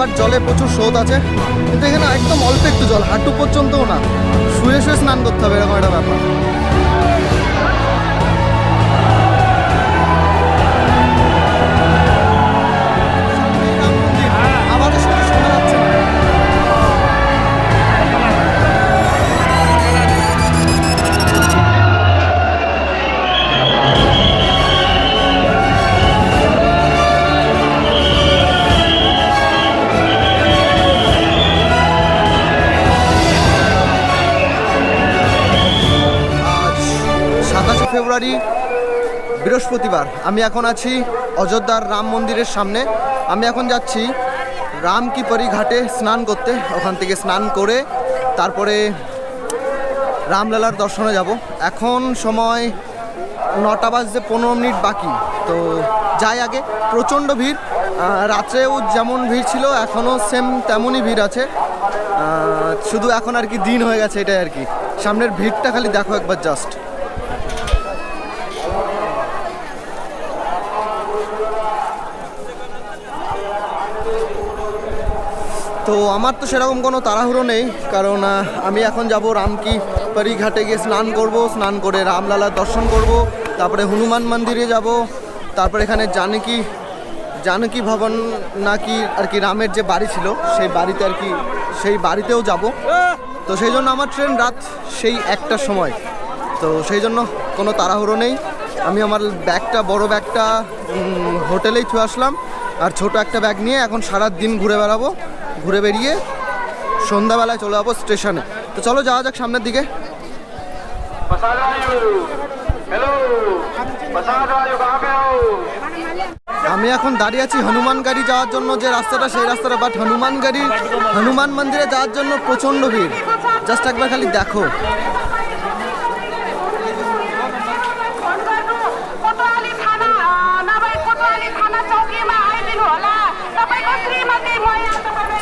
But জলে প্রচুর স্রোত আছে। কিন্তু এখানে একদম অল্প একটু জল, হাঁটু পর্যন্তও না। শুয়ে শুয়ে স্নান করতে হবে, এরকম একটা ব্যাপার। বৃহস্পতিবার। আমি এখন আছি অযোধ্যার রাম মন্দিরের সামনে। আমি এখন যাচ্ছি রাম কি পরি ঘাটে স্নান করতে। ওখান থেকে স্নান করে তারপরে রামলালার দর্শনে যাব। এখন সময় নটা বাজতে পনেরো মিনিট বাকি। তো যাই আগে, প্রচণ্ড ভিড়। রাত্রেও যেমন ভিড় ছিল, এখনও সেম তেমনই ভিড় আছে। শুধু এখন আর কি দিন হয়ে গেছে এটাই আর কি। সামনের ভিড়টা খালি দেখো একবার জাস্ট তো আমার তো সেরকম কোনো তাড়াহুড়ো নেই, কারণ আমি এখন যাব রামকি পারি ঘাটে গিয়ে স্নান করব, স্নান করে রামলালার দর্শন করব, তারপরে হনুমান মন্দিরে যাব, তারপরে এখানে জানকী জানকী ভবন নাকি আর কি রামের যে বাড়ি ছিল, সেই বাড়িতে আর কি, সেই বাড়িতেও যাব। তো সেই জন্য আমার ট্রেন রাত সেই একটার সময়। তো সেই জন্য কোনো তাড়াহুড়ো নেই। আমি আমার ব্যাগটা, বড় ব্যাগটা হোটেলেই থুয়ে আসলাম। আর ছোট একটা ব্যাগ নিয়ে এখন সারা দিন ঘুরে বেড়াবো। ঘুরে বেরিয়ে সন্ধ্যাবেলায় চলে যাব স্টেশনে। তো চলো, যাওয়া যাক সামনের দিকে। আমি এখন দাঁড়িয়ে আছি হনুমান গাড়ি যাওয়ার জন্য যে রাস্তাটা, সেই রাস্তাটা। বাট হনুমান গাড়ি, হনুমান মন্দিরে যাওয়ার জন্য প্রচণ্ড ভিড়। জাস্ট একবার খালি দেখো।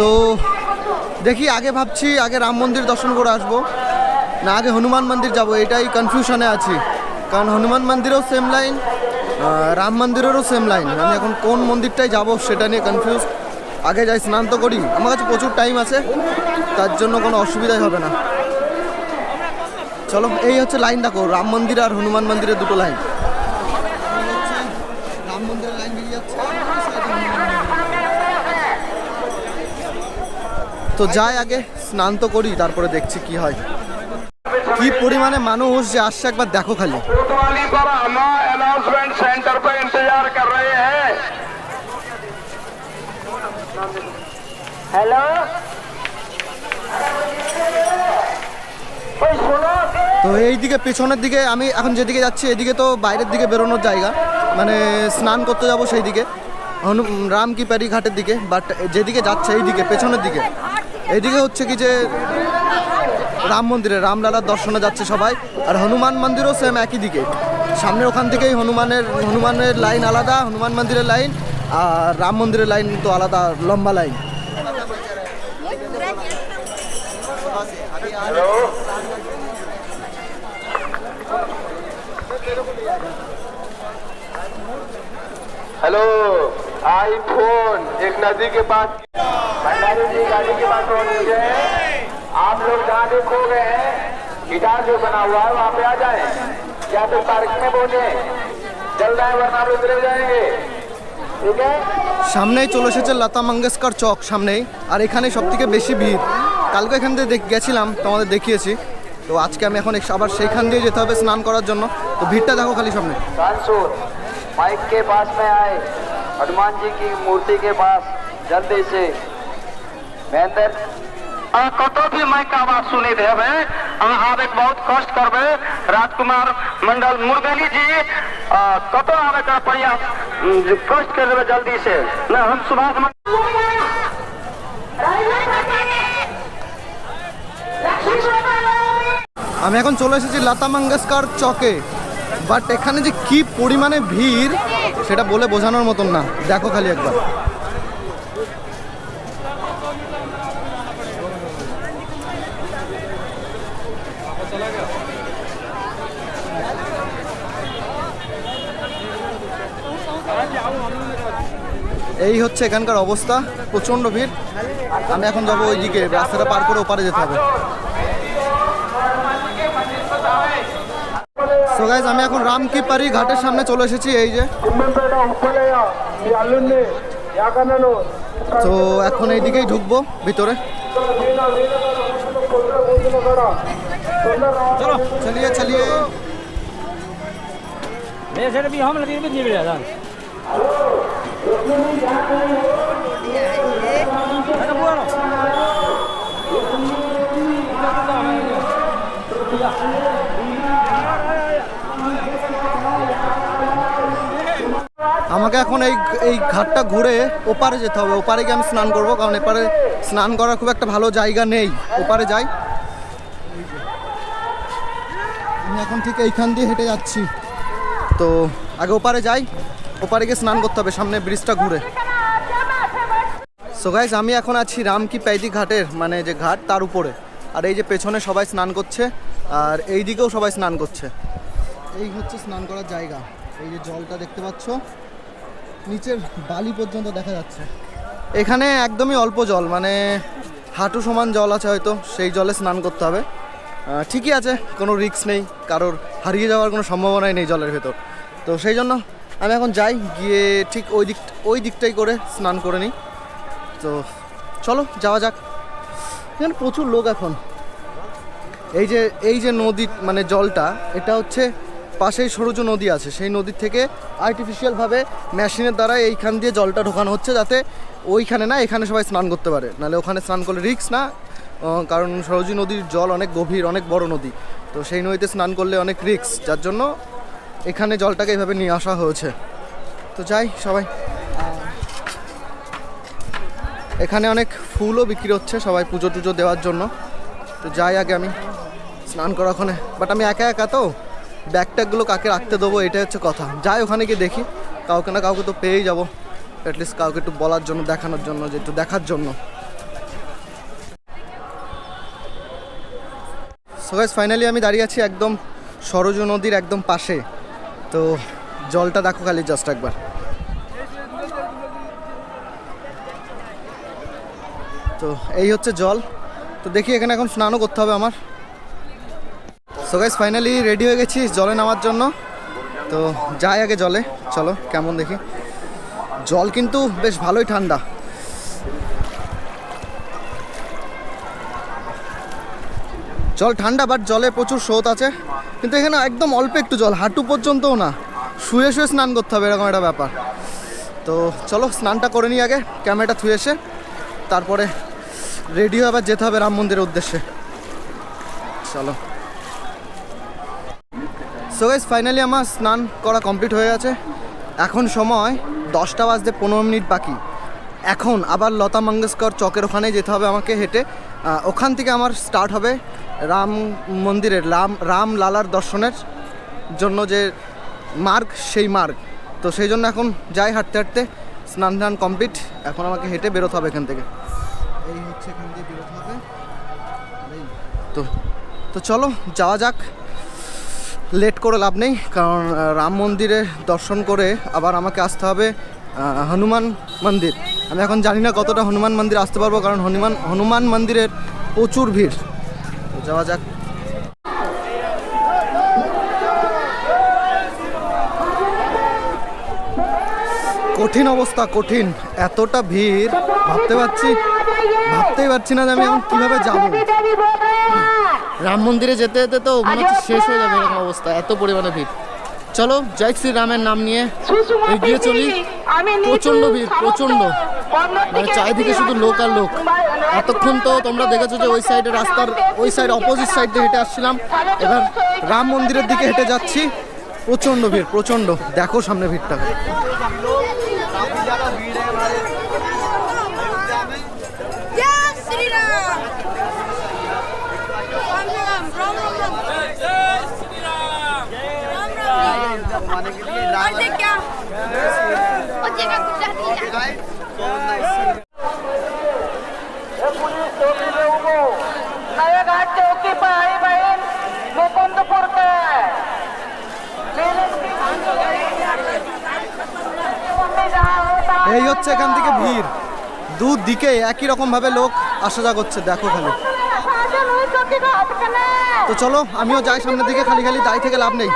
তো দেখি, আগে ভাবছি, আগে রাম মন্দির দর্শন করে আসব। না, আগে হনুমান মন্দির যাব, এটাই কনফিউশনে আছি। কারণ হনুমান মন্দিরেও সেম লাইন রাম মন্দিরেরও সেম লাইন আমি এখন কোন মন্দিরটায় যাব সেটা নিয়ে কনফিউজ আগে যাই, স্নান তো করি। আমার কাছে প্রচুর টাইম আছে, তার জন্য কোনো অসুবিধাই হবে না। চলো, এই হচ্ছে লাইন দেখো, রাম মন্দির আর হনুমান মন্দিরের দুটো লাইন তো যাই আগে স্নান তো করি তারপরে দেখছি কি হয়। কি পরিমাণে মানুষ যে আসছে একবার দেখো খালি। তো তো এইদিকে পেছনের দিকে আমি এখন যেদিকে যাচ্ছি এদিকে তো বাইরের দিকে বেরোনোর জায়গা। মানে স্নান করতে যাব সেই দিকে রাম কি প্যারি ঘাটের দিকে বাট যেদিকে যাচ্ছে এইদিকে পেছনের দিকে। এইদিকে হচ্ছে কি যে রাম মন্দিরে রামলালার দর্শনে যাচ্ছে সবাই আর হনুমান মন্দিরও সেম একই দিকে সামনে ওখান থেকেই হনুমানের হনুমানের লাইন আলাদা হনুমান মন্দিরের লাইন আর রাম মন্দিরের লাইন তো আলাদা লম্বা লাইন हेलो आईफोन एक नदी के पास भंडारी जी गाड़ी के पास पहुंच चुके हैं आप लोग जहाँ भी खो गए हैं गिटार जो बना हुआ है वहाँ पे आ जाए या तो पार्क में पहुंचे जल्द आए वरना आप लोग गिर जाएंगे ठीक है সামনেই চলে এসেছে লতা মঙ্গেশকর চক সামনেই আর এখানে সব থেকে বেশি ভিড় কালকে এখান থেকে দেখ- গেছিলাম তোমাদের দেখিয়েছি তো আজকে আমি এখন এক- আবার সেইখান দিয়ে যেতে হবে স্নান করার জন্য তো ভিড়টা দেখো খালি সামনে कानसूर माइक के पास में आए हनुमान जी की मूर्ति के पास जल्दी से महेंद्र कत भी माइक का आवाज सुनी दे हमें आवे के बहुत कष्ट करबे राजकुमार मंडल मुरगली जी अ, कत आवे का प्रयास उम, कष्ट कर देबे जल्दी से ना हम सुभाष मंडल আমি এখন চলে এসেছি লতা মঙ্গেশকর চকে বাট এখানে যে কি পরিমাণে ভিড় সেটা বলে বোঝানোর মতন না দেখো খালি একবার এই হচ্ছে এখানকার অবস্থা, প্রচণ্ড ভিড়। আমি এখন যাব ওই দিকে রাস্তাটা পার করে ওপারে যেতে হবে। সো গাইজ আমি এখন রামকিপারি ঘাটের সামনে চলে এসেছি, এই যে। তো এখন এই দিকেই ঢুকবো, ভিতরে। চলো, চলিয়ে চলিয়ে। আমাকে এখন এই এই ঘাটটা ঘুরে ওপারে যেতে হবে। ওপারে গিয়ে আমি স্নান করব, কারণ এপারে স্নান করার খুব একটা ভালো জায়গা নেই। ওপারে যাই। আমি এখন ঠিক এইখান দিয়ে হেঁটে যাচ্ছি। তো আগে ওপারে যাই। ওপারে গিয়ে স্নান করতে হবে, সামনে ব্রিজটা ঘুরে। সো গাইজ আমি এখন আছি রামকি প্যাইদি ঘাটের মানে যে ঘাট তার উপরে। আর এই যে পেছনে সবাই স্নান করছে, আর এই দিকেও সবাই স্নান করছে। এই হচ্ছে স্নান করার জায়গা। এই যে জলটা দেখতে পাচ্ছ, নিচের বালি পর্যন্ত দেখা যাচ্ছে। এখানে একদমই অল্প জল মানে হাঁটু সমান জল আছে হয়তো, সেই জলে স্নান করতে হবে। ঠিকই আছে, কোনো রিস্ক নেই, কারোর হারিয়ে যাওয়ার কোনো সম্ভাবনাই নেই জলের ভেতর। তো সেই জন্য আমি এখন যাই, গিয়ে ঠিক ওই দিক ওই দিকটাই করে স্নান করে নিই। তো চলো, যাওয়া যাক। এখানে প্রচুর লোক এখন। এই যে এই যে নদী মানে জলটা, এটা হচ্ছে পাশেই সরুজু নদী আছে। সেই নদীর থেকে আর্টিফিশিয়ালভাবে মেশিনের দ্বারা এইখান দিয়ে জলটা ঢোকানো হচ্ছে যাতে ওইখানে না, এখানে সবাই স্নান করতে পারে। নাহলে ওখানে স্নান করলে রিক্স না। কারণ সরজু নদীর জল অনেক গভীর, অনেক বড় নদী। তো সেই নদীতে স্নান করলে অনেক রিস্ক যার জন্য এখানে জলটাকে এইভাবে নিয়ে আসা হয়েছে। তো যাই, সবাই। এখানে অনেক ফুলও বিক্রি হচ্ছে সবাই পুজো টুজো দেওয়ার জন্য। তো যাই আগে আমি স্নান করা ওখানে। বাট আমি একা একা তো ব্যাগ ট্যাগগুলো কাকে রাখতে দেবো এটাই হচ্ছে কথা। যাই ওখানে গিয়ে দেখি। কাউকে না কাউকে তো পেয়েই যাব। অ্যাটলিস্ট কাউকে একটু বলার জন্য, দেখানোর জন্য, যে একটু দেখার জন্য। সো গাইস ফাইনালি আমি দাঁড়িয়ে আছি একদম সরজু নদীর একদম পাশে। তো জলটা দেখো খালি জাস্ট একবার। তো এই হচ্ছে জল। তো দেখি এখানে এখন স্নানও করতে হবে আমার। সো গাইস ফাইনালি রেডি হয়ে গেছি জলে নামার জন্য। তো যাই আগে জলে, চলো কেমন দেখি। জল কিন্তু বেশ ভালোই ঠান্ডা। জল ঠান্ডা বাট জলে প্রচুর স্রোত আছে। কিন্তু এখানে একদম অল্প একটু জল, হাঁটু পর্যন্তও না। শুয়ে শুয়ে স্নান করতে হবে, এরকম একটা ব্যাপার। তো চলো, স্নানটা করে নিই আগে, ক্যামেরাটা থুয়ে এসে, তারপরে রেডি হয়ে আবার যেতে হবে রাম মন্দিরের উদ্দেশ্যে। চলো। সো গাইজ ফাইনালি আমার স্নান করা কমপ্লিট হয়ে গেছে। এখন সময় দশটা বাজতে পনেরো মিনিট বাকি। এখন আবার লতা মঙ্গেশকর চকের ওখানে যেতে হবে আমাকে হেঁটে। ওখান থেকে আমার স্টার্ট হবে রাম মন্দিরের রাম রাম লালার দর্শনের জন্য যে মার্গ সেই মার্গ। তো সেই জন্য এখন যাই হাঁটতে হাঁটতে স্নান টান কমপ্লিট এখন আমাকে হেঁটে বেরোতে হবে এখান থেকে। এই হচ্ছে এখান দিয়ে বেরোতে হবে। তো তো চলো যাওয়া যাক। লেট করে লাভ নেই কারণ রাম মন্দিরে দর্শন করে আবার আমাকে আসতে হবে হনুমান মন্দির। আমি এখন জানি না কতটা হনুমান মন্দির আসতে পারব কারণ হনুমান হনুমান মন্দিরের প্রচুর ভিড়। যাওয়া যাক। কঠিন অবস্থা, কঠিন। এতটা ভিড়, ভাবতে পারছি, ভাবতেই পারছি না যে আমি এখন কীভাবে যাব। রাম মন্দিরে যেতে যেতে তো মনে হচ্ছে শেষ হয়ে যাবে এরকম অবস্থা, এত পরিমাণে ভিড়। চলো জয় শ্রী রামের নাম নিয়ে এগিয়ে চলি। প্রচণ্ড ভিড়, প্রচণ্ড। মানে চারিদিকে শুধু লোক আর লোক এতক্ষণ তো তোমরা দেখেছো যে ওই সাইডে রাস্তার ওই সাইড অপোজিট সাইড দিয়ে হেঁটে আসছিলাম এবার রাম মন্দিরের দিকে হেঁটে যাচ্ছি প্রচণ্ড ভিড় প্রচণ্ড দেখো সামনে ভিড়টাকে जय श्री राम राम राम राम राम राम राम और देख क्या और देखा गुजराती नया घाट चौकी पर आई बहन मुकुंदपुर के जहाँ होता এই হচ্ছে এখান থেকে ভিড়। দু দিকে একই রকম ভাবে লোক আসা যা করছে, দেখো খালি। তো চলো, আমিও যাই সামনের দিকে, খালি খালি দাঁড়িয়ে থেকে লাভ নেই।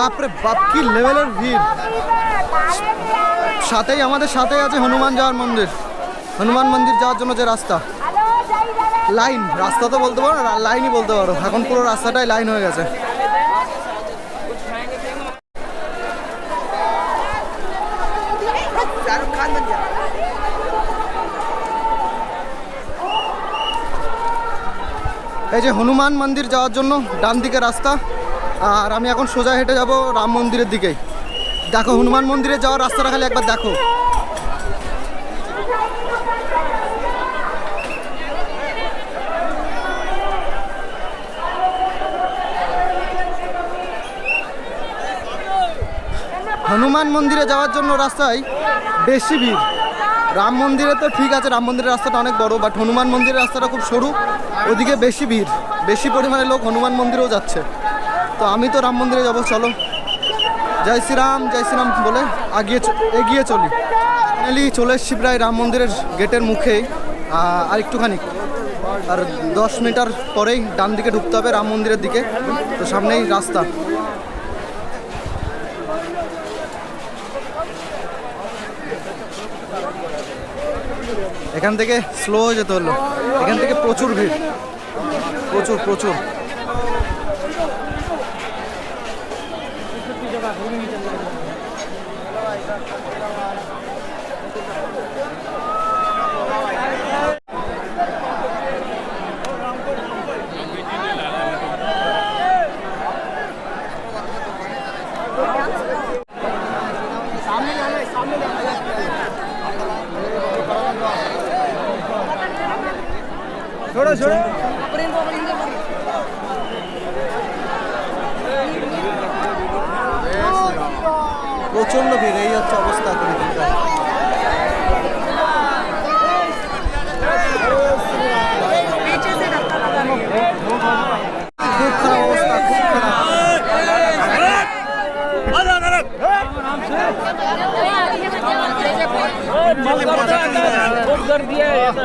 বাপরে বাপ কি লেভেলের ভিড়। সাথেই আমাদের সাথেই আছে হনুমান যাওয়ার মন্দির। হনুমান মন্দির যাওয়ার জন্য যে রাস্তা। লাইন রাস্তা তো বলতে পারো না লাইনই বলতে পারো। এখন পুরো রাস্তাটাই লাইন হয়ে গেছে। এই যে হনুমান মন্দির যাওয়ার জন্য ডান দিকে রাস্তা। আর আমি এখন সোজা হেঁটে যাব রাম মন্দিরের দিকেই। দেখো, হনুমান মন্দিরে যাওয়ার রাস্তাটা খালি একবার দেখো। হনুমান মন্দিরে যাওয়ার জন্য রাস্তায় বেশি ভিড়। রাম মন্দিরে তো ঠিক আছে, রাম মন্দিরের রাস্তাটা অনেক বড় বাট হনুমান মন্দিরের রাস্তাটা খুব সরু। ওদিকে বেশি ভিড়। বেশি পরিমাণে লোক হনুমান মন্দিরেও যাচ্ছে। তো আমি তো রাম মন্দিরে যাব, চলো। জয় শ্রীরাম জয় শ্রীরাম বলে আগিয়ে এগিয়ে চলি। ফাইনালি চলে এসছি প্রায় রাম মন্দিরের গেটের মুখেই আর একটুখানি। আর দশ মিটার পরেই ডান দিকে ঢুকতে হবে রাম মন্দিরের দিকে, তো সামনেই রাস্তা। এখান থেকে স্লো যেতে হলো। এখান থেকে প্রচুর ভিড়। প্রচুর প্রচুর। প্রচণ্ড ভিড় এই হচ্ছে অবস্থা এখন এখানকার। খুব খারাপ অবস্থা খুব খারাপ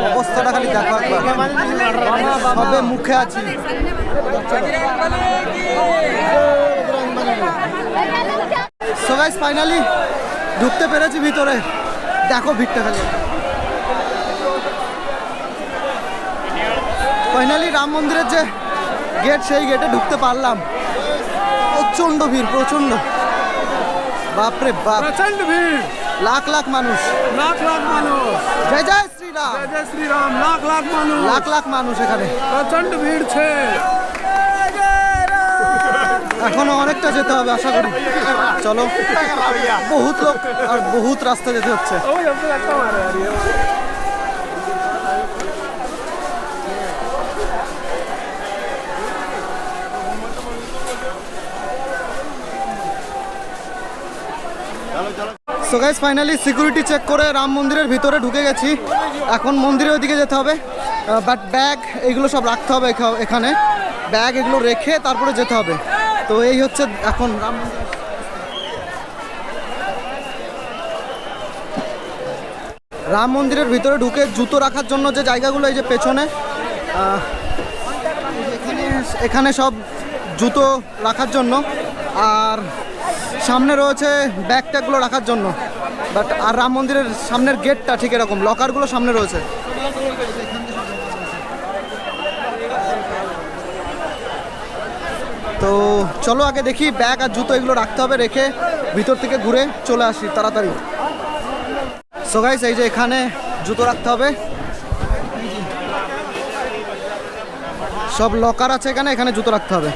অবস্থাটা খালি দেখার সবে মুখে আছি। সবাই ফাইনালি ঢুকতে পেরেছি ভিতরে। দেখো ভিড়টা খালি। ফাইনালি রাম মন্দিরের যে গেট সেই গেটে ঢুকতে পারলাম। প্রচণ্ড ভিড় প্রচণ্ড। বাপরে বাপ। প্রচণ্ড ভিড়। লাখ লাখ মানুষ। লাখ লাখ মানুষ। জয় জয়। প্রচণ্ড ভিড় ছে। এখনও অনেকটা যেতে হবে আশা করি। চলো। বহুত লোক আর বহুত রাস্তা যেতে হচ্ছে। So guys finally security check করে রাম মন্দিরের ভিতরে ঢুকে গেছি। এখন মন্দিরের ওইদিকে যেতে হবে। বাট ব্যাগ এগুলো সব রাখতে হবে এখা- এখানে। ব্যাগ এগুলো রেখে তারপরে যেতে হবে। তো এই হচ্ছে এখন রাম রাম মন্দিরের ভিতরে ঢুকে জুতো রাখার জন্য যে জায়গাগুলো, এই যে পেছনে এখানে এখানে সব জুতো রাখার জন্য। আর সামনে রয়েছে ব্যাগ ট্যাগগুলো রাখার জন্য। বাট আর রাম মন্দিরের সামনের গেটটা ঠিক এরকম, লকারগুলো সামনে রয়েছে। তো চলো আগে দেখি, ব্যাগ আর জুতো এগুলো রাখতে হবে, রেখে ভিতর থেকে ঘুরে চলে আসি তাড়াতাড়ি। সো গাইস এই যে এখানে জুতো রাখতে হবে। সব লকার আছে এখানে এখানে জুতো রাখতে হবে।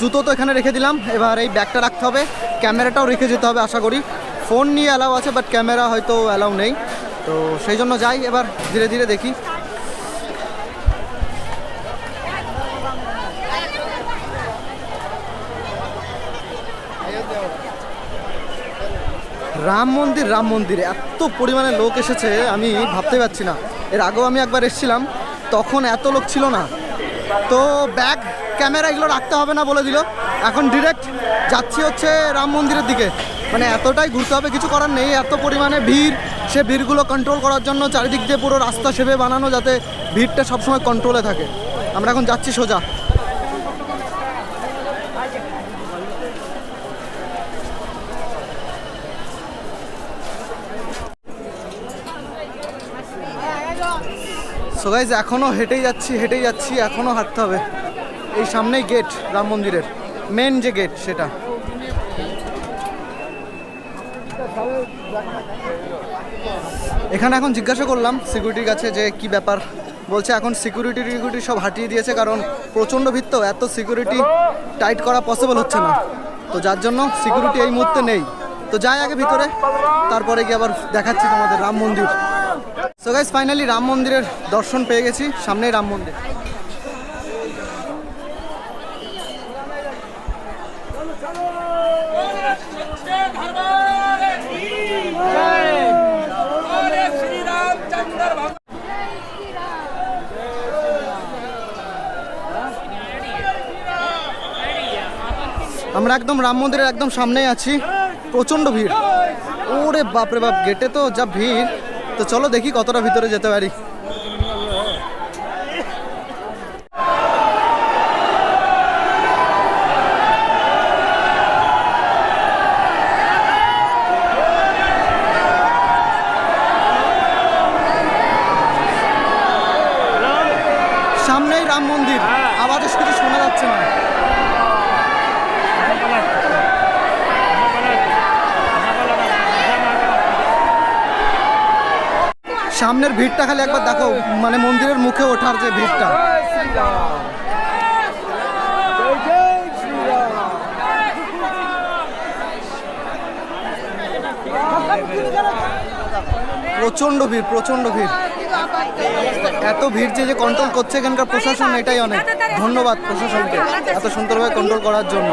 জুতো তো এখানে রেখে দিলাম। এবার এই ব্যাগটা রাখতে হবে। ক্যামেরাটাও রেখে যেতে হবে, আশা করি। ফোন নিয়ে অ্যালাউ আছে বাট ক্যামেরা হয়তো অ্যালাউ নেই। তো সেই জন্য যাই, এবার ধীরে ধীরে দেখি। রাম মন্দির রাম মন্দির, এত পরিমাণে লোক এসেছে, আমি ভাবতে পারছি না। এর আগেও আমি একবার এসেছিলাম, তখন এত লোক ছিল না। তো ব্যাগ ক্যামেরা এগুলো রাখতে হবে না বলে দিল। এখন ডিরেক্ট যাচ্ছি হচ্ছে রাম মন্দিরের দিকে। মানে এতটাই ঘুরতে হবে, কিছু করার নেই। এত পরিমাণে ভিড়, সে ভিড়গুলো কন্ট্রোল করার জন্য চারিদিক দিয়ে পুরো রাস্তা সেবে বানানো যাতে ভিড়টা সবসময় কন্ট্রোলে থাকে। আমরা এখন যাচ্ছি সোজা। সো গাইজ এখনও হেঁটেই যাচ্ছি হেঁটেই যাচ্ছি এখনও হাঁটতে হবে। এই সামনেই গেট রাম মন্দিরের মেন যে গেট সেটা। এখানে এখন জিজ্ঞাসা করলাম সিকিউরিটির কাছে যে কি ব্যাপার। বলছে এখন সিকিউরিটি টিকিউরিটি সব হাঁটিয়ে দিয়েছে কারণ প্রচণ্ড ভিত্ত এত সিকিউরিটি টাইট করা পসিবল হচ্ছে না। তো যার জন্য সিকিউরিটি এই মুহূর্তে নেই। তো যাই আগে ভিতরে, তারপরে গিয়ে আবার দেখাচ্ছি তোমাদের রাম মন্দির। সো গাইজ ফাইনালি রাম মন্দিরের দর্শন পেয়ে গেছি, সামনেই রাম মন্দির। আমরা একদম রাম মন্দিরের একদম সামনে আছি। প্রচণ্ড ভিড়। ওরে বাপরে বাপ, গেটে তো যা ভিড়। তো চলো দেখি কতটা ভিতরে যেতে পারি সামনেই রাম মন্দির আওয়াজ কিছু শোনা যাচ্ছে না সামনের ভিড়টা খালি একবার দেখো মানে মন্দিরের মুখে ওঠার যে ভিড়টা। প্রচণ্ড ভিড় প্রচণ্ড ভিড়। এত ভিড় যে যে কন্ট্রোল করছে এখানকার প্রশাসন, এটাই অনেক। ধন্যবাদ প্রশাসনকে, এত সুন্দরভাবে কন্ট্রোল করার জন্য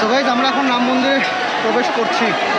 তো গাইজ আমরা এখন রাম মন্দিরে প্রবেশ করছি।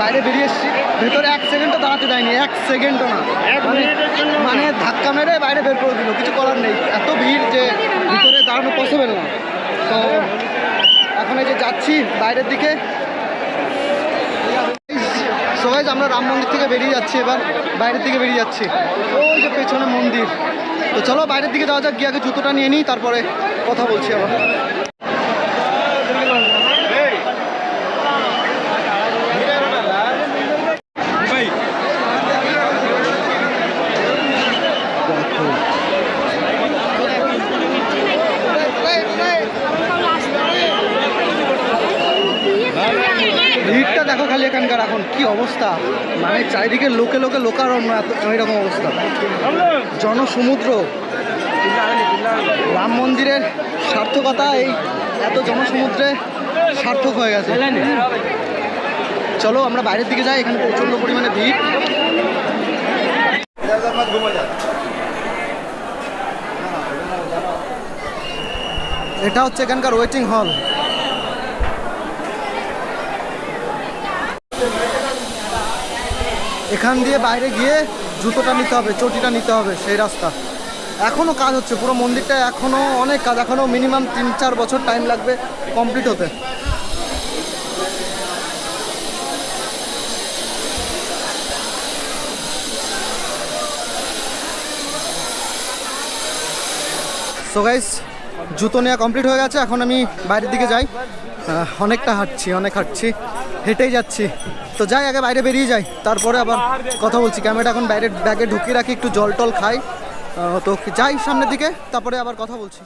বাইরে বেরিয়ে এসেছি। ভেতরে এক সেকেন্ডও দাঁড়াতে দেয়নি এক সেকেন্ডও না। মানে মানে ধাক্কা মেরে বাইরে বের করে দিল কিছু করার নেই। এত ভিড় যে ভিতরে দাঁড়ানো পসিবল না। তো এখন এই যে যাচ্ছি বাইরের দিকে। সবাই আমরা রাম মন্দির থেকে বেরিয়ে যাচ্ছি এবার বাইরের দিকে বেরিয়ে যাচ্ছি। ওই যে পেছনে মন্দির। তো চলো বাইরের দিকে যাওয়া যাক গিয়ে আগে জুতোটা নিয়ে নিই তারপরে কথা বলছি আবার ভিড়টা দেখো খালি এখানকার এখন কি অবস্থা? মানে চারিদিকে লোকে লোকে লোকারণ্য, এত এরকম অবস্থা। জনসমুদ্র। রাম মন্দিরের সার্থকতা এই এত জনসমুদ্রে সার্থক হয়ে গেছে। চলো আমরা বাইরের দিকে যাই, এখানে প্রচণ্ড পরিমাণে ভিড়। এটা হচ্ছে এখানকার ওয়েটিং হল এখান দিয়ে বাইরে গিয়ে জুতোটা নিতে হবে, চটিটা নিতে হবে, সেই রাস্তা। এখনও কাজ হচ্ছে, পুরো মন্দিরটা এখনও অনেক কাজ এখনও মিনিমাম তিন চার বছর টাইম লাগবে কমপ্লিট হতে। সো গাইস জুতো নেওয়া কমপ্লিট হয়ে গেছে, এখন আমি বাইরের দিকে যাই। অনেকটা হাঁটছি, অনেক হাঁটছি। হেঁটেই যাচ্ছি। তো যাই, আগে বাইরে বেরিয়ে যাই। তারপরে আবার কথা বলছি। ক্যামেরাটা এখন বাইরে ব্যাগে ঢুকিয়ে রাখি, একটু জল টল খাই। তো যাই সামনের দিকে, তারপরে আবার কথা বলছি।